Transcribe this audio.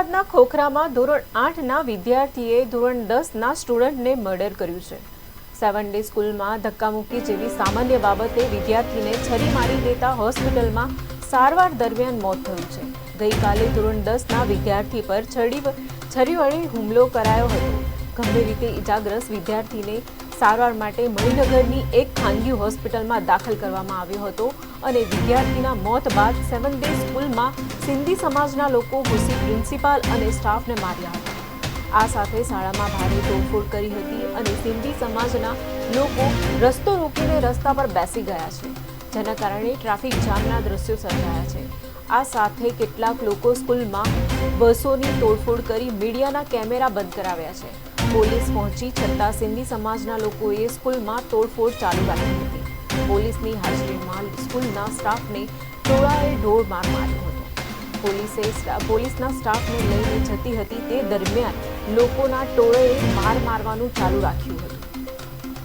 અમદાવાદના ખોખરામાં ધોરણ આઠના વિદ્યાર્થીએ ધોરણ દસના સ્ટુડન્ટને મર્ડર કર્યું છે. સેવન ડે સ્કૂલમાં ધક્કામુક્કી જેવી સામાન્ય બાબતે વિદ્યાર્થીને છરી મારી દેતા હોસ્પિટલમાં સારવાર દરમિયાન મોત થયું છે. ગઈકાલે ધોરણ દસના વિદ્યાર્થી પર છરી છરી વડે હુમલો કરાયો હતો. ગંભીર રીતે ઇજાગ્રસ્ત વિદ્યાર્થીને સારવાર માટે મણિનગરની એક ખાનગી હોસ્પિટલમાં દાખલ કરવામાં આવ્યો હતો અને વિદ્યાર્થીના મોત બાદ સેવન ડે સ્કૂલમાં સિંધી સમાજના લોકો ઘૂસી પ્રિન્સિપાલ અને સ્ટાફને માર્યા હતા. આ સાથે શાળામાં ભારે તોડફોડ કરી હતી અને સિંધી સમાજના લોકો રસ્તો રોકીને રસ્તા પર બેસી ગયા છે. જેના કારણે ટ્રાફિક જામના દ્રશ્યો સર્જાયા છે. આ સાથે કેટલાક લોકો સ્કૂલમાં બસોની તોડફોડ કરી મીડિયાના કેમેરા બંધ કરાવ્યા છે. પોલીસ પહોંચી છતાં સિંધી સમાજના લોકોએ સ્કૂલમાં તોડફોડ ચાલુ રાખી હતી. પોલીસની હાજરીમાં સ્કૂલના સ્ટાફને ટોળાએ ઢોળ માર માર્યો હતો. પોલીસે પોલીસના સ્ટાફને લઈને જતી હતી તે દરમિયાન લોકોના ટોળેએ માર મારવાનું ચાલુ રાખ્યું હતું.